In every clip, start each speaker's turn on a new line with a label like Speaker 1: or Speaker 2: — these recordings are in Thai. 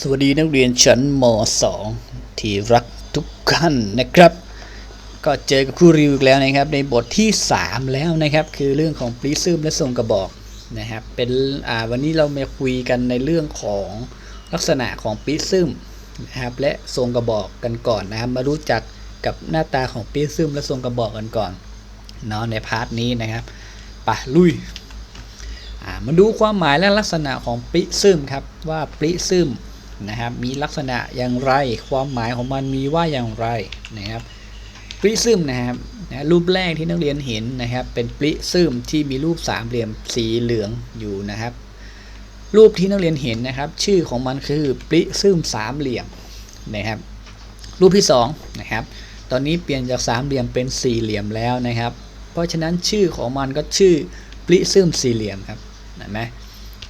Speaker 1: สวัสดีนักเรียนชั้นม .2 ที่รักทุกท่านนะครับ ก็เจอกับครูริวอีกแล้วนะครับ ในบทที่ 3 แล้วนะครับ คือเรื่องของปริซึมและทรงกระบอกนะครับเป็นอ่าวันนี้เรามาคุยกันในเรื่องของลักษณะของปริซึมนะครับและทรงกระบอกกันก่อนนะครับ มารู้จักกับหน้าตาของปริซึมและทรงกระบอกกันก่อนเนาะในพาร์ทนี้นะครับไปลุยมาดูความหมายและลักษณะของปริซึมครับว่าปริซึม นะครับ มีลักษณะอย่างไร ความหมายของมันมีว่าอย่างไรนะครับปริซึมนะครับนะรูปแรกที่นักเรียนเห็นนะครับ เป็นปริซึมที่มีรูปสามเหลี่ยมสีเหลืองอยู่นะครับ รูปที่นักเรียนเห็นนะครับ ชื่อของมันคือปริซึมสามเหลี่ยมนะครับ รูปที่สองนะครับตอนนี้เปลี่ยนจากสามเหลี่ยมเป็นสี่เหลี่ยมแล้วนะครับ เพราะฉะนั้นชื่อของมันก็ชื่อปริซึมสี่เหลี่ยมครับเห็นไหม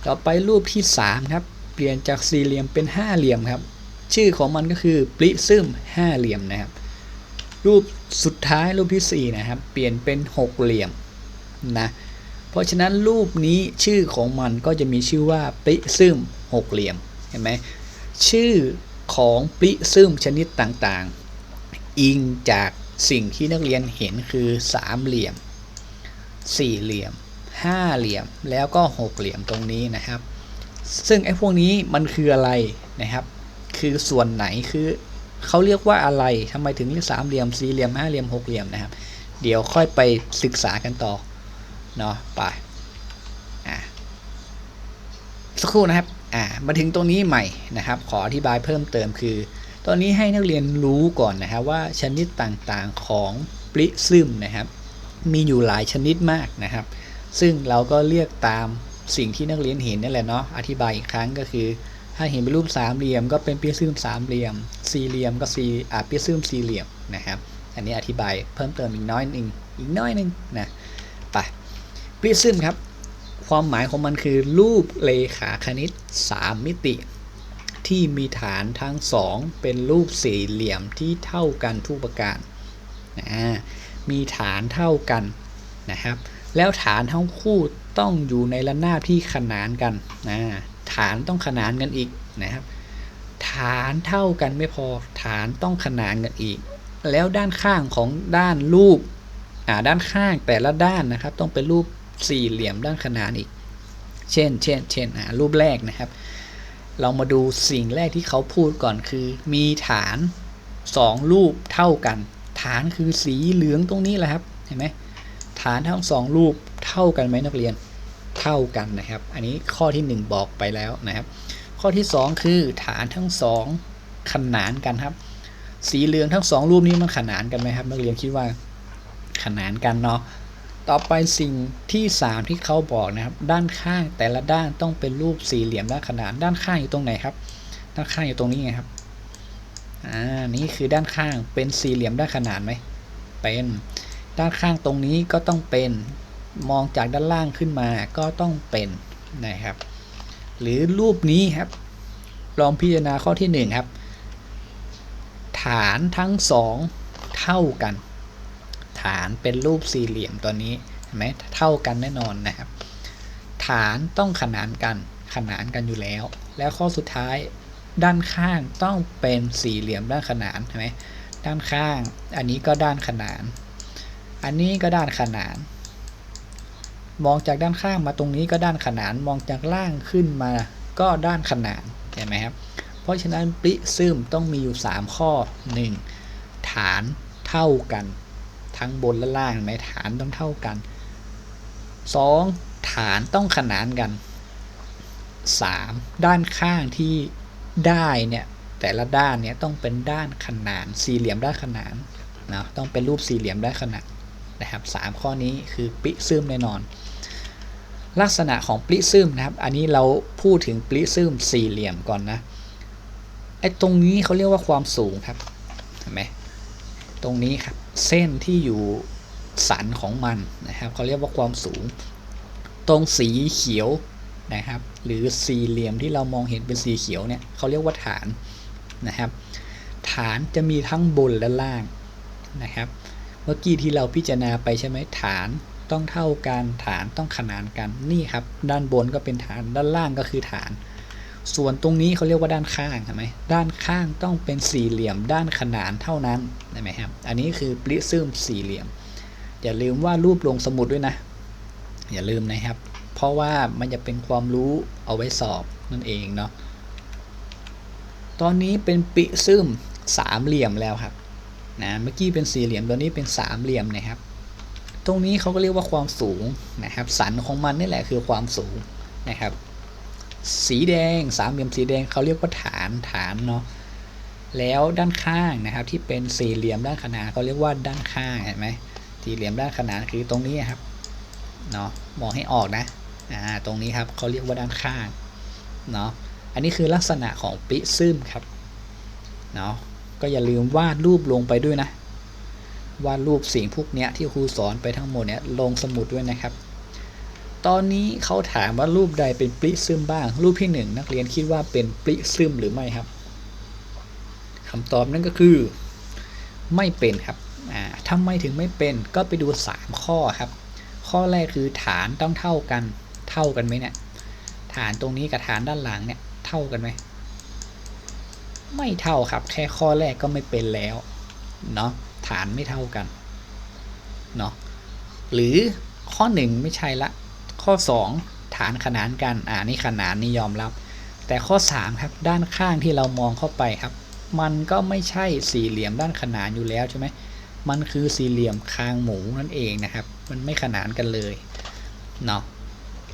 Speaker 1: ต่อไปรูปที่3ครับ เปลี่ยนจากสี่เหลี่ยมเป็นห้าเหลี่ยมครับ ชื่อของมันก็คือปริซึมห้าเหลี่ยมนะครับ รูปสุดท้ายรูปที่ 4 นะครับ เปลี่ยนเป็นหกเหลี่ยมนะเพราะฉะนั้นรูปนี้ชื่อของมันก็จะมีชื่อว่าปริซึมหกเหลี่ยมเห็นไหมชื่อของปริซึมชนิดต่างๆ อิงจากสิ่งที่นักเรียนเห็นคือสามเหลี่ยมสี่เหลี่ยมห้าเหลี่ยมแล้วก็หกเหลี่ยมตรงนี้นะครับ ซึ่งไอ้พวกนี้มันคืออะไรนะครับ คือส่วนไหนคือเขาเรียกว่าอะไรทำไมถึงเรียกสามเหลี่ยมสี่เหลี่ยมห้าเหลี่ยมหกเหลี่ยมนะครับ เดี๋ยวค่อยไปศึกษากันต่อเนาะไปอะสักครู่นะครับอ่ามาถึงตรงนี้ใหม่นะครับ ขออธิบายเพิ่มเติมคือ ตอนนี้ให้นักเรียนรู้ก่อนนะครับว่าชนิดต่างๆของปริซึมนะครับ มีอยู่หลายชนิดมากนะครับ ซึ่งเราก็เรียกตาม สิ่งที่นักเรียนเห็นนี่แหละเนาะอธิบายอีกครั้งก็คือ ถ้าเห็นเป็นรูปสามเหลี่ยม ก็เป็นปริซึมสามเหลี่ยม สี่เหลี่ยมก็สี่อ่าปริซึมสี่เหลี่ยมนะครับ อันนี้อธิบายเพิ่มเติมอีกน้อยนึงอีกน้อยนึงนะไปปริซึมครับ ความหมายของมันคือรูปเลขาคณิต 3 มิติ ที่มีฐานทั้งสองเป็นรูปสี่เหลี่ยมที่เท่ากันทุกประการนะมีฐานเท่ากันนะครับแล้วฐานทั้งคู่ ต้องอยู่ในระนาบที่ขนานกันนะฐานต้องขนานกันอีกนะครับ ฐานเท่ากันไม่พอฐานต้องขนานกันอีก แล้วด้านข้างของด้านรูปอ่าด้านข้างแต่ละด้านนะครับ ต้องเป็นรูปสี่เหลี่ยมด้านขนานอีก เช่น เช่น เช่นอ่ารูปแรกนะครับ เรามาดูสิ่งแรกที่เขาพูดก่อนคือ มีฐานสองรูปเท่ากัน ฐานคือสีเหลืองตรงนี้แหละครับเห็นไหม ฐานทั้งสองรูปเท่ากันไหมนักเรียนเท่ากันนะครับ อันนี้ข้อที่ 1 บอกไปแล้วนะครับ ข้อที่ 2 คือฐานทั้งสองขนานกันครับ สีเหลืองทั้งสองรูปนี้มันขนานกันไหมครับนักเรียนคิดว่าขนานกันเนาะต่อไปสิ่งที่ 3 ที่เขาบอกนะครับ ด้านข้างแต่ละด้านต้องเป็นรูปสี่เหลี่ยมด้านขนานด้านข้างอยู่ตรงไหนครับ ด้านข้างอยู่ตรงนี้ไงครับอ่านี่คือด้านข้างเป็นสี่เหลี่ยมด้านขนานไหมเป็น ด้านข้างตรงนี้ก็ต้องเป็นมองจากด้านล่างขึ้นมาก็ต้องเป็นนะครับ หรือรูปนี้ครับ ลองพิจารณาข้อที่1ครับ ฐานทั้งสองเท่ากัน ฐานเป็นรูปสี่เหลี่ยมตัวนี้เห็นไหมเท่ากันแน่นอนนะครับ ฐานต้องขนานกันขนานกันอยู่แล้ว แล้วข้อสุดท้ายด้านข้างต้องเป็นสี่เหลี่ยมด้านขนานเห็นไหมด้านข้าง อันนี้ก็ด้านขนาน อันนี้ก็ด้านขนาน มองจากด้านข้างมาตรงนี้ก็ด้านขนาน มองจากล่างขึ้นมาก็ด้านขนานเห็นไหมครับ เพราะฉะนั้นปริซึมต้องมีอยู่ 3 ข้อ 1. ฐานเท่ากัน ทั้งบนและล่างไหมฐานต้องเท่ากัน 2. ฐานต้องขนานกัน 3. ด้านข้างที่ได้เนี่ยแต่ละด้านเนี่ยต้องเป็นด้านขนานสี่เหลี่ยมด้านขนานนะต้องเป็นรูปสี่เหลี่ยมด้านขนาน นะครับสามข้อนี้คือปริซึมแน่นอน ลักษณะของปริซึมนะครับ อันนี้เราพูดถึงปริซึมสี่เหลี่ยมก่อนนะไอ้ตรงนี้เขาเรียกว่าความสูงครับเห็นไหมตรงนี้ครับเส้นที่อยู่สันของมันนะครับเขาเรียกว่าความสูง ตรงสีเขียวนะครับ หรือสี่เหลี่ยมที่เรามองเห็นเป็นสีเขียวเนี่ยเขาเรียกว่าฐานนะครับ ฐานจะมีทั้งบนและล่างนะครับ เมื่อกี้ที่เราพิจารณาไปใช่ไหมฐานต้องเท่ากันฐานต้องขนานกันนี่ครับ ด้านบนก็เป็นฐานด้านล่างก็คือฐาน ส่วนตรงนี้เขาเรียกว่าด้านข้างเห็นไหมด้านข้างต้องเป็นสี่เหลี่ยมด้านขนานเท่านั้นเห็นไหมครับ อันนี้คือปริซึมสี่เหลี่ยม อย่าลืมว่ารูปลงสมุดด้วยนะ อย่าลืมนะครับ เพราะว่ามันจะเป็นความรู้เอาไว้สอบนั่นเองเนาะตอนนี้เป็นปริซึมสามเหลี่ยมแล้วครับ นะเมื่อกี้เป็นสี่เหลี่ยมตอนนี้เป็นสามเหลี่ยมนะครับ ตรงนี้เขาก็เรียกว่าความสูงนะครับสันของมันนี่แหละคือความสูงนะครับ สีแดงสามเหลี่ยมสีแดงเขาเรียกว่าฐานฐานเนาะแล้วด้านข้างนะครับที่เป็นสี่เหลี่ยมด้านขนานเขาเรียกว่าด้านข้างเห็นไหมสี่เหลี่ยมด้านขนานคือตรงนี้ครับเนาะมองให้ออกนะอ่าตรงนี้ครับเขาเรียกว่าด้านข้างเนาะอันนี้คือลักษณะของปิซึมครับเนาะ ก็อย่าลืมวาดรูปลงไปด้วยนะ วาดรูปสิ่งพวกเนี้ยที่ครูสอนไปทั้งหมดเนี้ยลงสมุดด้วยนะครับ ตอนนี้เขาถามว่ารูปใดเป็นปริซึมบ้าง รูปที่หนึ่งนักเรียนคิดว่าเป็นปริซึมหรือไม่ครับคำตอบนั่นก็คือ ไม่เป็นครับอ่าทำไมถึงไม่เป็นก็ไปดู 3 ข้อครับ ข้อแรกคือฐานต้องเท่ากัน เท่ากันไหมเนี่ย ฐานตรงนี้กับฐานด้านหลังเนี่ย เท่ากันไหม ไม่เท่าครับ แค่ข้อแรกก็ไม่เป็นแล้วเนาะฐานไม่เท่ากันเนาะหรือข้อ 1 ไม่ใช่ละ ข้อ 2 ฐานขนานกันอ่านี่ขนานนี่ยอมรับ แต่ข้อ 3 ครับด้านข้างที่เรามองเข้าไปครับ มันก็ไม่ใช่สี่เหลี่ยมด้านขนานอยู่แล้วใช่ไหมมันคือสี่เหลี่ยมคางหมูนั่นเองนะครับ มันไม่ขนานกันเลยเนาะ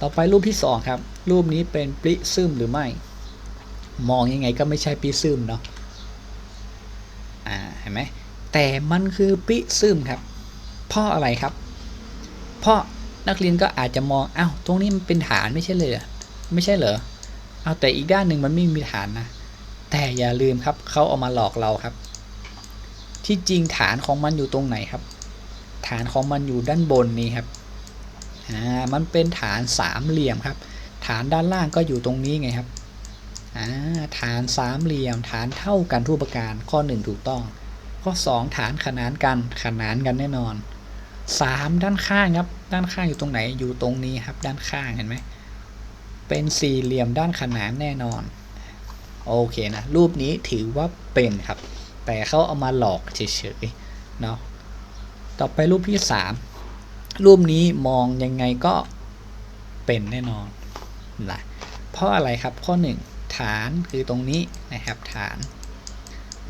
Speaker 1: ต่อไปรูปที่ 2 ครับ รูปนี้เป็นปริซึมหรือไม่ มองยังไงก็ไม่ใช่ปิซึมเนาะอ่าเห็นไหมแต่มันคือปิซึมครับ เพราะอะไรครับ เพราะนักเรียนก็อาจจะมองอ้าวตรงนี้มันเป็นฐานไม่ใช่เลยไม่ใช่เหรอเอาแต่อีกด้านหนึ่งมันไม่มีฐานนะ แต่อย่าลืมครับเขาเอามาหลอกเราครับ ที่จริงฐานของมันอยู่ตรงไหนครับ ฐานของมันอยู่ด้านบนนี้ครับอ่ามันเป็นฐานสามเหลี่ยมครับ ฐานด้านล่างก็อยู่ตรงนี้ไงครับ ฐานสามเหลี่ยม ฐานเท่ากันทุกประการ ข้อ 1 ถูกต้อง ข้อ 2 ฐานขนานกัน ขนานกันแน่นอน 3 ด้านข้างครับ ด้านข้างอยู่ตรงไหน อยู่ตรงนี้ครับ ด้านข้างเห็นไหม เป็นสี่เหลี่ยมด้านขนานแน่นอน โอเคนะ รูปนี้ถือว่าเป็นครับ แต่เขาเอามาหลอกเฉยๆ เนาะ ต่อไปรูปที่ 3 รูปนี้มองยังไงก็เป็นแน่นอนนะเพราะอะไรครับข้อ 1 ฐานคือตรงนี้นะครับฐาน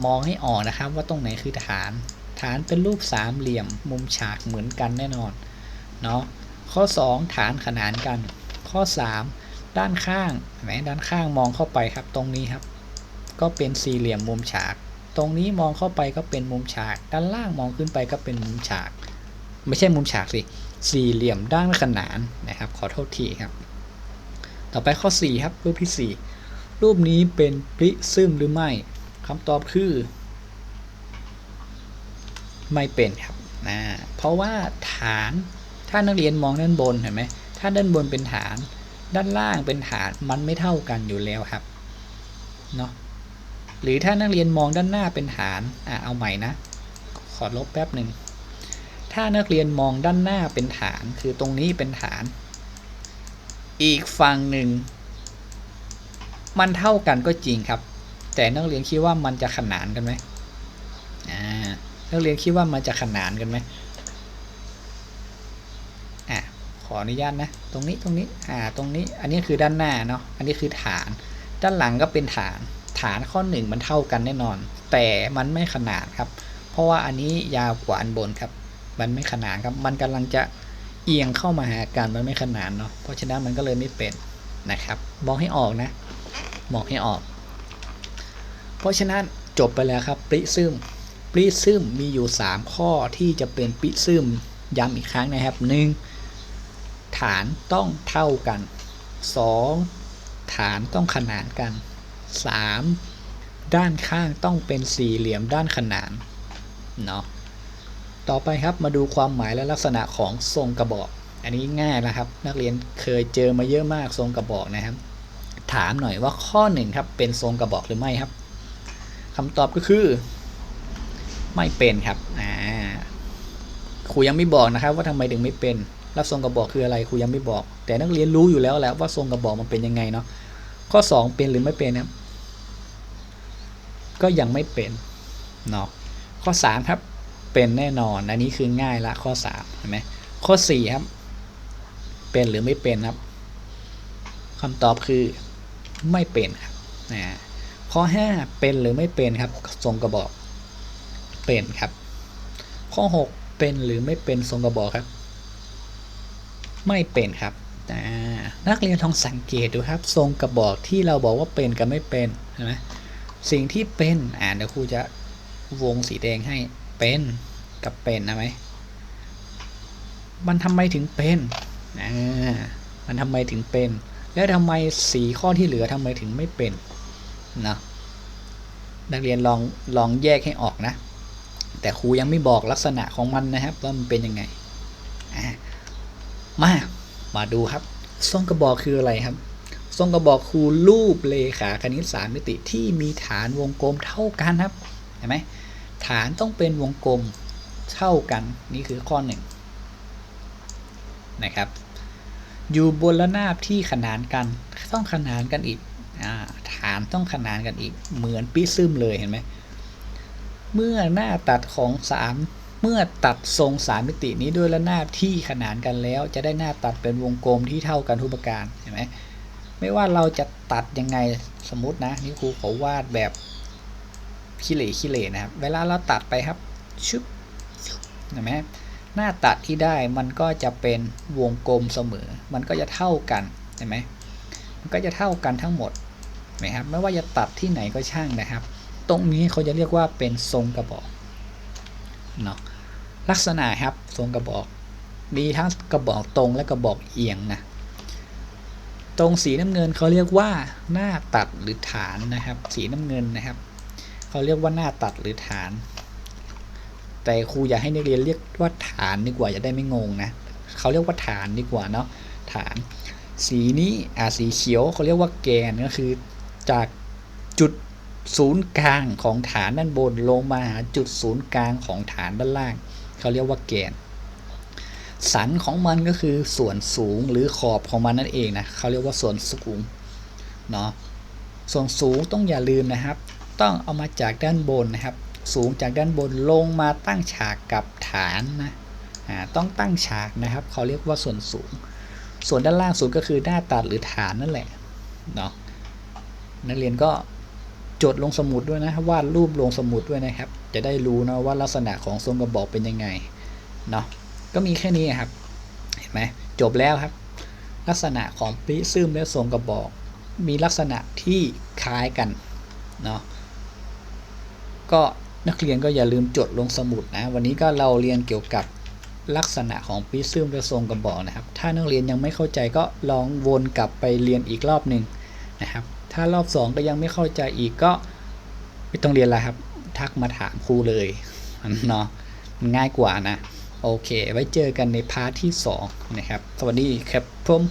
Speaker 1: มองให้ออกนะครับว่าตรงไหนคือฐาน ฐานเป็นรูปสามเหลี่ยมมุมฉากเหมือนกันแน่นอนเนาะข้อ 2 ฐานขนานกัน ข้อ 3 ด้านข้างเห็นไหมด้านข้างมองเข้าไปครับตรงนี้ครับ ก็เป็นสี่เหลี่ยมมุมฉาก ตรงนี้มองเข้าไปก็เป็นมุมฉาก ด้านล่างมองขึ้นไปก็เป็นมุมฉาก ไม่ใช่มุมฉากสิสี่เหลี่ยมด้านขนานนะครับ ขอโทษทีครับ ต่อไปข้อ4ครับรูปที่4 รูปนี้เป็นปริซึมหรือไม่คำตอบคือ ไม่เป็นครับนะเพราะว่าฐานถ้านักเรียนมองด้านบนเห็นไหมถ้าด้านบนเป็นฐาน ด้านล่างเป็นฐานมันไม่เท่ากันอยู่แล้วครับเนาะหรือถ้านักเรียนมองด้านหน้าเป็นฐานอะเอาใหม่นะ ขอลบแป๊บหนึ่งถ้านักเรียนมองด้านหน้าเป็นฐาน คือตรงนี้เป็นฐาน อีกฝั่งหนึ่ง มันเท่ากันก็จริงครับ แต่นักเรียนคิดว่ามันจะขนานกันไหมอ่านักเรียนคิดว่ามันจะขนานกันไหมอะขออนุญาตนะ ตรงนี้ตรงนี้อ่าตรงนี้ อันนี้คือด้านหน้าเนาะอันนี้คือฐาน ด้านหลังก็เป็นฐาน ฐานข้อหนึ่งมันเท่ากันแน่นอน แต่มันไม่ขนานครับ เพราะว่าอันนี้ยาวกว่าอันบนครับ มันไม่ขนานครับ มันกำลังจะเอียงเข้ามาหากันมันไม่ขนานเนาะเพราะฉะนั้นมันก็เลยไม่เป็นนะครับมองให้ออกนะ มองให้ออก เพราะฉะนั้นจบไปแล้วครับปริซึมปริซึมมีอยู่ 3 ข้อที่จะเป็นปริซึมย้ำอีกครั้งนะครับ 1. ฐานต้องเท่ากัน 2. ฐานต้องขนานกัน 3. ด้านข้างต้องเป็นสี่เหลี่ยมด้านขนานเนาะต่อไปครับมาดูความหมายและลักษณะของทรงกระบอก อันนี้ง่ายนะครับ นักเรียนเคยเจอมาเยอะมากทรงกระบอกนะครับ ถามหน่อยว่าข้อหนึ่งครับ เป็นทรงกระบอกหรือไม่ครับคำตอบก็คือ ไม่เป็นครับอ่าครูยังไม่บอกนะครับ ว่าทำไมถึงไม่เป็นแล้วทรงกระบอกคืออะไรครูยังไม่บอก แต่นักเรียนรู้อยู่แล้วแหละว่าทรงกระบอกมันเป็นยังไงเนาะข้อ 2 เป็นหรือไม่เป็นครับก็ยังไม่เป็นเนาะข้อ 3 ครับ เป็นแน่นอน อันนี้คือง่ายละข้อ3เห็นไหมข้อ 4 ครับ เป็นหรือไม่เป็นครับคำตอบคือ ไม่เป็นครับนะข้อ 5 เป็นหรือไม่เป็นครับ ทรงกระบอก เป็นครับ ข้อ 6 เป็นหรือไม่เป็นทรงกระบอกครับ ไม่เป็นครับนักเรียนลองสังเกตดูครับ ทรงกระบอกที่เราบอกว่าเป็นกับไม่เป็นใช่ไหมสิ่งที่เป็นอ่านเดี๋ยวครูจะวงสีแดงให้เป็นกับเป็นนะไหมมันทำไมถึงเป็นอ่ามันทำไมถึงเป็น แล้วทำไมสีข้อที่เหลือทำไมถึงไม่เป็นนะนักเรียนลองลองแยกให้ออกนะ แต่ครูยังไม่บอกลักษณะของมันนะครับว่ามันเป็นยังไงมามาดูครับทรงกระบอกคืออะไรครับทรงกระบอกคือรูปเลขาคณิตสามมิติที่มีฐานวงกลมเท่ากันครับเห็นไหมฐานต้องเป็นวงกลมเท่ากันนี่คือข้อหนึ่งนะครับ อยู่บนระนาบที่ขนานกัน ต้องขนานกันอีกอฐานต้องขนานกันอีก เหมือนปิซึมเลยเห็นไหมเมื่อหน้าตัดของ3เมื่อตัดทรงสามมิตินี้ด้วยระนาบที่ขนานกันแล้ว จะได้หน้าตัดเป็นวงกลมที่เท่ากันทุกประการเห็นไหมไม่ว่าเราจะตัดยังไงสมมตินะนี่ครูขอวาดแบบขี้เหร่ขี้เหร่นะครับ เวลาเราตัดไปครับชุบเห็นไหม หน้าตัดที่ได้มันก็จะเป็นวงกลมเสมอ มันก็จะเท่ากันเห็นไหมมันก็จะเท่ากันทั้งหมดเห็นไหมครับไม่ว่าจะตัดที่ไหนก็ช่างนะครับ ตรงนี้เขาจะเรียกว่าเป็นทรงกระบอกเนาะลักษณะครับทรงกระบอกมีทั้งกระบอกตรงและกระบอกเอียงนะตรงสีน้ำเงินเขาเรียกว่าหน้าตัดหรือฐานนะครับ สีน้ำเงินนะครับเขาเรียกว่าหน้าตัดหรือฐาน แต่ครูอยากให้นักเรียนเรียกว่าฐานดีกว่าจะได้ไม่งงนะเขาเรียกว่าฐานดีกว่าเนาะฐาน สีนี้อ่าสีเขียวเขาเรียกว่าแกนก็คือจากจุดศูนย์กลางของฐานด้านบนลงมาหาจุดศูนย์กลางของฐานด้านล่างเขาเรียกว่าแกน สันของมันก็คือส่วนสูงหรือขอบของมันนั่นเองนะเขาเรียกว่าส่วนสูงเนาะส่วนสูงต้องอย่าลืมนะครับ ต้องเอามาจากด้านบนนะครับ สูงจากด้านบนลงมาตั้งฉากกับฐานนะต้องตั้งฉากนะครับเขาเรียกว่าส่วนสูง ส่วนด้านล่างสุดก็คือหน้าตัดหรือฐานนั่นแหละเนาะนักเรียนก็จดลงสมุดด้วยนะวาดรูปลงสมุดด้วยนะครับ จะได้รู้นะว่าลักษณะของทรงกระบอกเป็นยังไงเนาะก็มีแค่นี้ครับเห็นไหมจบแล้วครับ ลักษณะของปริซึมและทรงกระบอก มีลักษณะที่คล้ายกันเนาะก็ นักเรียนก็อย่าลืมจดลงสมุดนะ วันนี้ก็เราเรียนเกี่ยวกับลักษณะของปริซึมและทรงกระบอกนะครับ ถ้านักเรียนยังไม่เข้าใจก็ลองวนกลับไปเรียนอีกรอบหนึ่งนะครับ ถ้ารอบ 2 ก็ยังไม่เข้าใจอีกก็ไม่ต้องเรียนแล้วครับ ทักมาถามครูเลยเนาะมันง่ายกว่านะ โอเค ไว้เจอกันในพาร์ทที่ 2 นะครับ สวัสดีครับผม